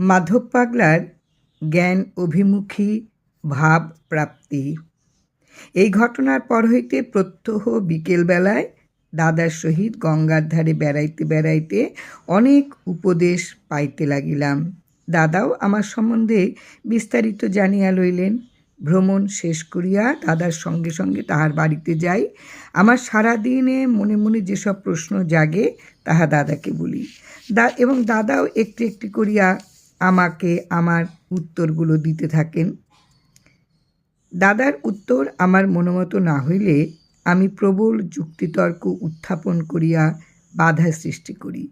মাধব পাগলার জ্ঞান অভিমুখী ভাব প্রাপ্তি। এই ঘটনার পর হইতে প্রত্যহ বিকেলবেলায় দাদার সহিত গঙ্গার ধারে বেড়াইতে বেড়াইতে অনেক উপদেশ পাইতে লাগিলাম। দাদাও আমার সম্বন্ধে বিস্তারিত জানিয়া লইলেন। ভ্রমণ শেষ করিয়া দাদার সঙ্গে সঙ্গে তাহার বাড়িতে যাই। আমার সারাদিনে মনে মনে যেসব প্রশ্ন জাগে, তাহা দাদাকে বলি। দা এবং দাদাও একটি একটি করিয়া আমাকে আমার উত্তরগুলো দিতে থাকেন। দাদার উত্তর আমার মনোমতো না হইলে আমি প্রবল যুক্তিতর্ক উত্থাপন করিয়া বাধা সৃষ্টি করি।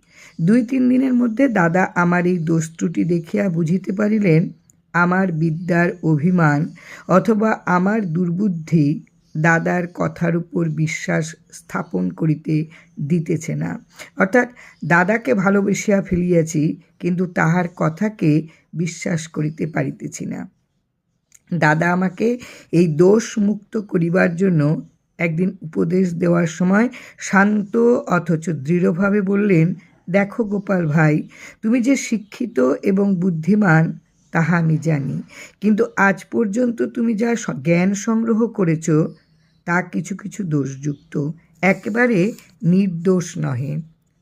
দুই তিন দিনের মধ্যে দাদা আমার এই দোষ ত্রুটি দেখিয়া বুঝিতে পারিলেন, আমার বিদ্যার অভিমান অথবা আমার দুর্বুদ্ধি দাদার কথার উপর বিশ্বাস স্থাপন করিতে দিতেছে না। অর্থাৎ দাদাকে ভালোবেসিয়া ফেলিয়াছি, কিন্তু তাহার কথাকে বিশ্বাস করিতে পারিতেছি না। দাদা আমাকে এই দোষ মুক্ত করিবার জন্য একদিন উপদেশ দেওয়ার সময় শান্ত অথচ দৃঢ়ভাবে বললেন, দেখো গোপাল ভাই, তুমি যে শিক্ষিত এবং বুদ্ধিমান তাহা আমি জানি। কিন্তু আজ পর্যন্ত তুমি যা জ্ঞান সংগ্রহ করেছ, তা কিছু কিছু দোষযুক্ত। একেবারে নির্দোষ নহে।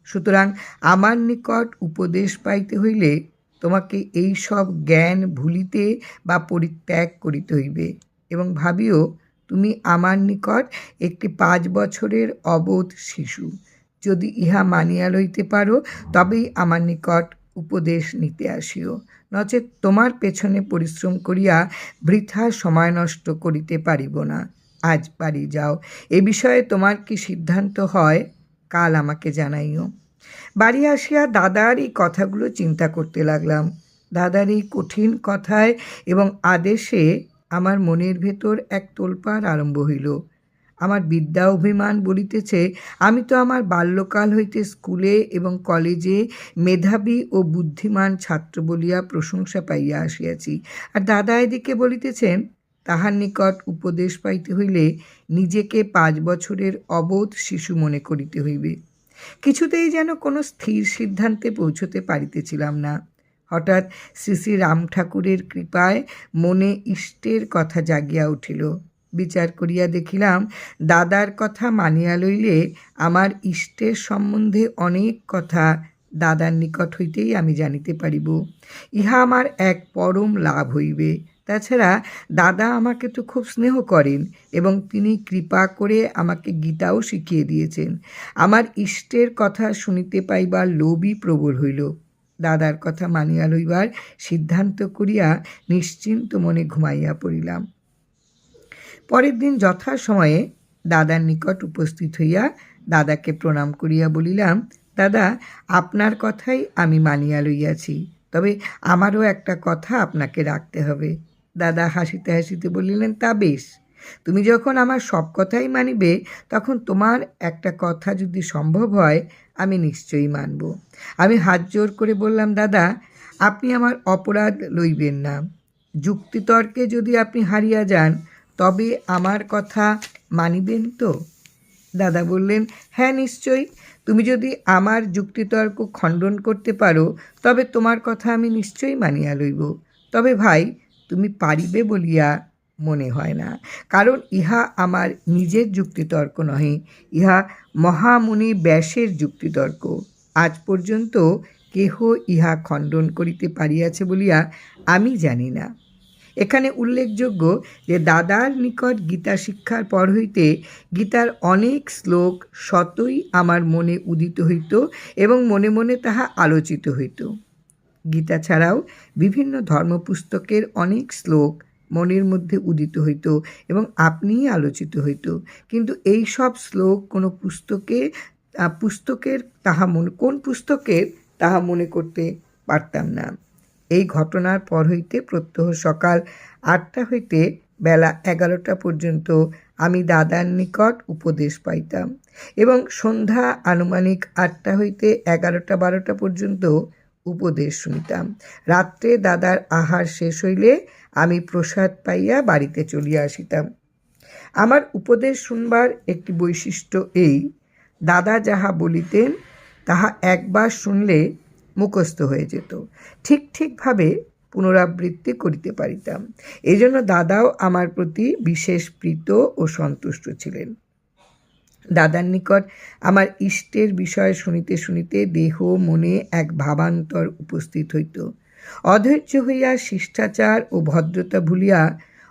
সুতরাং আমার নিকট উপদেশ পাইতে হইলে তোমাকে এই সব জ্ঞান ভুলিতে বা পরিত্যাগ করিতে হইবে। এবং ভাবিও, তুমি আমার নিকট একটি পাঁচ বছরের অবোধ শিশু। যদি ইহা মানিয়া লইতে পারো, তবেই আমার নিকট উপদেশ নিতে আসিও। নচেত তোমার পেছনে পরিশ্রম করিয়া বৃথা সময় নষ্ট করিতে পারিব না। আজ বাড়ি যাও। এ বিষয়ে তোমার কি সিদ্ধান্ত হয়, কাল আমাকে জানাইও। বাড়ি আসিয়া দাদার এই কথাগুলো চিন্তা করতে লাগলাম। দাদার এই কঠিন কথায় এবং আদেশে আমার মনের ভেতর এক তোলপাড় আরম্ভ হইল। আমার বিদ্যা অভিমান বলিতেছে, আমি তো আমার বাল্যকাল হইতে স্কুলে এবং কলেজে মেধাবী ও বুদ্ধিমান ছাত্র বলিয়া প্রশংসা পাইয়া আসিয়াছি। আর দাদা এদিকে বলিতেছেন, তাহার নিকট উপদেশ পাইতে হইলে নিজেকে পাঁচ বছরের অবোধ শিশু মনে করিতে হইবে। কিছুতেই যেন কোনো স্থির সিদ্ধান্তে পৌঁছতে পারিতেছিলাম না। হঠাৎ শ্রী শ্রী রাম ঠাকুরের কৃপায় মনে ইষ্টের কথা জাগিয়া উঠিল। বিচার করিয়া দেখিলাম, দাদার কথা মানিয়া লইলে আমার ইষ্টের সম্বন্ধে অনেক কথা দাদার নিকট হইতেই আমি জানিতে পারিব। ইহা আমার এক পরম লাভ হইবে। তাছাড়া দাদা আমাকে তো খুব স্নেহ করেন এবং তিনি কৃপা করে আমাকে গীতাও শিখিয়ে দিয়েছেন। আমার ইষ্টের কথা শুনিতে পাইবার লোভই প্রবল হইল। দাদার কথা মানিয়া লইবার সিদ্ধান্ত করিয়া নিশ্চিন্ত মনে ঘুমাইয়া পড়িলাম। পরের দিন যথাসময়ে দাদার নিকট উপস্থিত হইয়া দাদাকে প্রণাম করিয়া বলিলাম, দাদা, আপনার কথাই আমি মানিয়া লইয়াছি। তবে আমারও একটা কথা আপনাকে রাখতে হবে। দাদা হাসিতে হাসিতে বলিলেন, তা বেশ। তুমি যখন আমার সব কথাই মানিবে, তখন তোমার একটা কথা যদি সম্ভব হয়, আমি নিশ্চয়ই মানব। আমি হাত জোর করে বললাম, দাদা, আপনি আমার অপরাধ লইবেন না। যুক্তিতর্কে যদি আপনি হারিয়া যান তবে আমার কথা মানিবেন তো? দাদা বললেন হ্যাঁ নিশ্চয়ই। তুমি যদি আমার যুক্তিতর্ক খণ্ডন করতে পারো, তবে তোমার কথা আমি নিশ্চয়ই মানিয়া লইব। তবে ভাই, তুমি পারিবে বলিয়া মনে হয় না। কারণ ইহা আমার নিজের যুক্তিতর্ক নহে, ইহা মহামুনি ব্যাসের যুক্তিতর্ক। আজ পর্যন্ত কেহ ইহা খণ্ডন করিতে পারিয়াছে বলিয়া আমি জানি না। এখানে উল্লেখযোগ্য যে দাদার নিকট গীতা শিক্ষার পর হইতে গীতার অনেক শ্লোক সতই আমার মনে উদিত হইত এবং মনে মনে তাহা আলোচিত হইত। গীতা ছাড়াও বিভিন্ন ধর্মপুস্তকের অনেক শ্লোক মনের মধ্যে উদিত হইত এবং আপনিই আলোচিত হইত। কিন্তু এই সব শ্লোক কোনো পুস্তকে পুস্তকের তাহা মনে, কোন পুস্তকের তাহা মনে করতে পারতাম না। এই ঘটনার পর হইতে প্রত্যহ সকাল আটটা হইতে বেলা এগারোটা পর্যন্ত আমি দাদার নিকট উপদেশ পাইতাম এবং সন্ধ্যা আনুমানিক আটটা হইতে এগারোটা বারোটা পর্যন্ত উপদেশ শুনিতাম। রাত্রে দাদার আহার শেষ হইলে আমি প্রসাদ পাইয়া বাড়িতে চলিয়া আসিতাম। আমার উপদেশ শুনবার একটি বৈশিষ্ট্য এই, দাদা যাহা বলিতেন, তাহা একবার শুনলে মুখস্থ হয়ে যেত। ঠিক ঠিকভাবে পুনরাবৃত্তি করিতে পারিতাম। এই জন্য দাদাও আমার প্রতি বিশেষ প্রীত ও সন্তুষ্ট ছিলেন। দাদার নিকট আমার ইষ্টের বিষয় শুনিতে শুনিতে দেহ মনে এক ভাবান্তর উপস্থিত হইত। অধৈর্য হইয়া শিষ্টাচার ও ভদ্রতা ভুলিয়া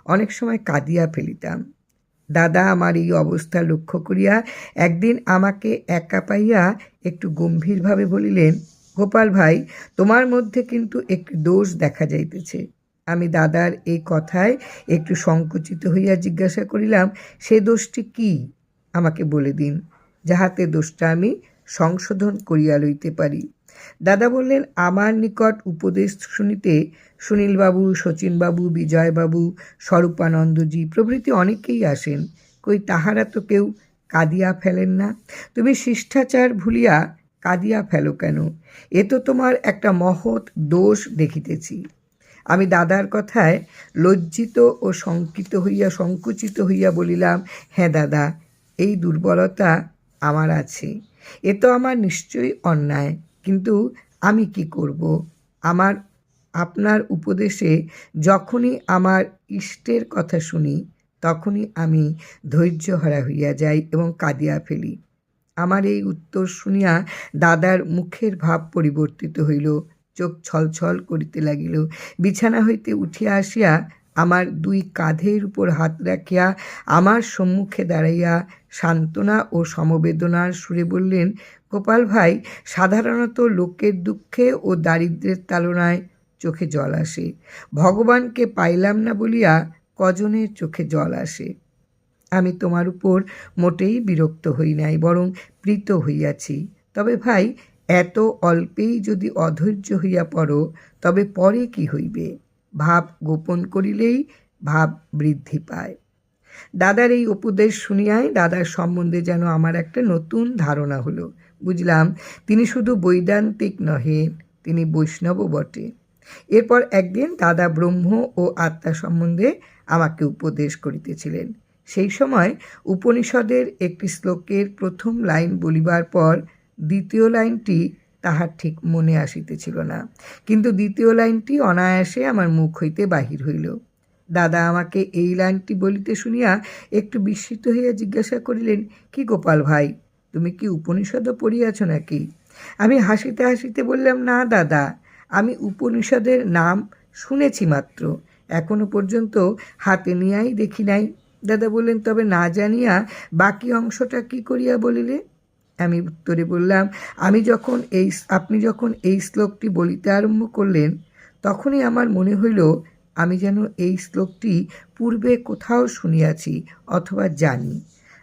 অনেক সময় কাঁদিয়া ফেলিতাম। দাদা আমার এই অবস্থা লক্ষ্য করিয়া একদিন আমাকে একা পাইয়া একটু গম্ভীরভাবে বলিলেন গোপাল ভাই, তোমার মধ্যে কিন্তু একটি দোষ দেখা যাইতেছে। আমি দাদার এই কথায় একটু সংকুচিত হইয়া জিজ্ঞাসা করিলাম, সে দোষটি কি? আমাকে বলে দিন। যাহাতে দোষটা আমি সংশোধন করিয়া লইতে পারি। দাদা বললেন, আমার নিকট উপদেশ শুনিতে সুনীলবাবু, শচীনবাবু, বিজয়বাবু, স্বরূপানন্দজি প্রভৃতি অনেকেই আসেন। কই তাহারা তো কেউ কাঁদিয়া ফেলেন না। তুমি শিষ্টাচার ভুলিয়া কাঁদিয়া ফেলো কেন? এ তো তোমার একটা মহৎ দোষ দেখিতেছি। আমি দাদার কথায় লজ্জিত ও শঙ্কিত হইয়া, সংকুচিত হইয়া বলিলাম হ্যাঁ দাদা, এই দুর্বলতা আমার আছে। এ তো আমার নিশ্চয়ই অন্যায়। কিন্তু আমি কি করব? আমার, আপনার উপদেশে যখনই আমার ইষ্টের কথা শুনি, তখনই আমি ধৈর্যহারা হইয়া যাই এবং কাঁদিয়া ফেলি। আমার এই উত্তর শুনিয়া দাদার মুখের ভাব পরিবর্তিত হইল, চোখ ছলছল করিতে লাগিল। বিছানা হইতে উঠিয়া আসিয়া আমার দুই কাঁধের উপর হাত রাখিয়া আমার সম্মুখে দাঁড়াইয়া সান্ত্বনা ও সমবেদনার সুরে বললেন, গোপাল ভাই, সাধারণত লোকের দুঃখে ও দারিদ্রের তালনায় চোখে জল আসে। ভগবানকে পাইলাম না বলিয়া কজনের চোখে জল আসে? আমি তোমার উপর মোটেই বিরক্ত হই নাই, বরং প্রীত হইয়াছি। তবে ভাই, এত অল্পেই যদি অধৈর্য হইয়া পড়ো, তবে পরে কি হইবে? ভাব গোপন করিলেই ভাব বৃদ্ধি পায়। দাদার এই উপদেশ শুনিয়াই দাদার সম্বন্ধে যেন আমার একটা নতুন ধারণা হলো। বুঝলাম, তিনি শুধু বৈদান্তিক নহে তিনি বৈষ্ণবও বটে। এরপর একদিন দাদা ব্রহ্ম ও আত্মা সম্বন্ধে আমাকে উপদেশ করিতেছিলেন। সেই সময় উপনিষদের একটি শ্লোকের প্রথম লাইন বলিবার পর দ্বিতীয় লাইনটি তাহার ঠিক মনে আসিতেছিল না। কিন্তু দ্বিতীয় লাইনটি অনায়াসে আমার মুখ হইতে বাহির হইল। দাদা আমাকে এই লাইনটি বলিতে শুনিয়া একটু বিস্মিত হইয়া জিজ্ঞাসা করিলেন, কি গোপাল ভাই, তুমি কি উপনিষদও পড়িয়াছ নাকি? আমি হাসিতে হাসিতে বললাম, না দাদা, আমি উপনিষদের নাম শুনেছি মাত্র। এখনও পর্যন্ত হাতে নিয়াই দেখি নাই। দাদা বললেন, তবে না জানিয়া বাকি অংশটা কি করিয়া বলিলে? আমি উত্তরে বললাম, আমি যখন এই আপনি যখন এই শ্লোকটি বলিতে আরম্ভ করলেন, তখনই আমার মনে হইল, আমি যেন এই শ্লোকটি পূর্বে কোথাও শুনিয়াছি অথবা জানি।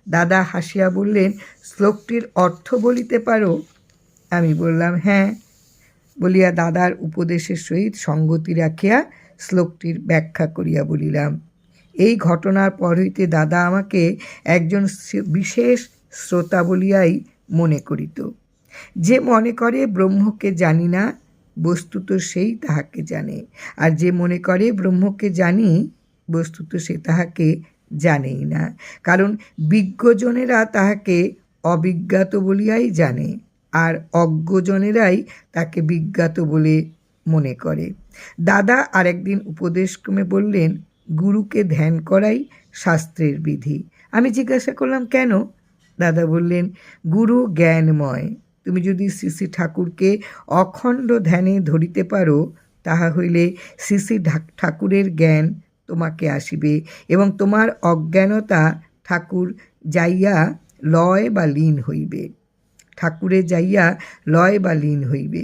দাদা হাসিয়া বললেন, শ্লোকটির অর্থ বলিতে পারো? আমি বললাম হ্যাঁ। বলিয়া দাদার উপদেশের সহিত সঙ্গতি রাখিয়া শ্লোকটির ব্যাখ্যা করিয়া বলিলাম এই ঘটনার পর হইতে দাদা আমাকে একজন বিশেষ শ্রোতা বলিয়াই মনে করিত। যে মনে করে ব্রহ্মকে জানি না, বস্তুত সেই তাহাকে জানে। আর যে মনে করে ব্রহ্মকে জানি, বস্তুত সে তাহাকে জানেই না। কারণ বিজ্ঞজনেরা তাহাকে অবিজ্ঞাত বলিয়াই জানে, আর অজ্ঞজনেরাই তাকে বিজ্ঞাত বলে মনে করে। দাদা আরেকদিন উপদেশক্রমে বললেন গুরুকে ধ্যান করাই শাস্ত্রের বিধি। আমি জিজ্ঞাসা করলাম, কেন? দাদা বললেন, গুরু জ্ঞানময়। তুমি যদি শ্রী শ্রী ঠাকুরকে অখণ্ড ধ্যানে ধরিতে পারো, তাহা হইলে শ্রী ঠাকুরের জ্ঞান তোমাকে আসিবে এবং তোমার অজ্ঞানতা ঠাকুর যাইয়া লয় বা লীন হইবে। ঠাকুরে যাইয়া লয় বা লীন হইবে।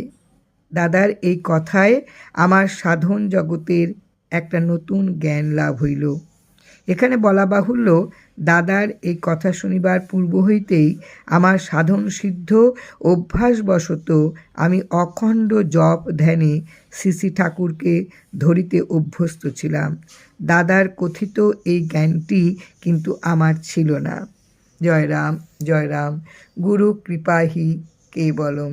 দাদার এই কথায় আমার সাধন জগতের একটা নতুন জ্ঞান লাভ হইল। এখানে বলা বাহুল্য, দাদার এই কথা শুনিবার পূর্ব হইতেই আমার সাধন সিদ্ধ, অভ্যাসবশত আমি অখণ্ড জপ ধ্যানে শ্রী ঠাকুরকে ধরিতে অভ্যস্ত ছিলাম। দাদার কথিত এই জ্ঞানটি কিন্তু আমার ছিল না। জয়রাম জয়রাম জয় রাম গুরু কৃপাহি কেবলম।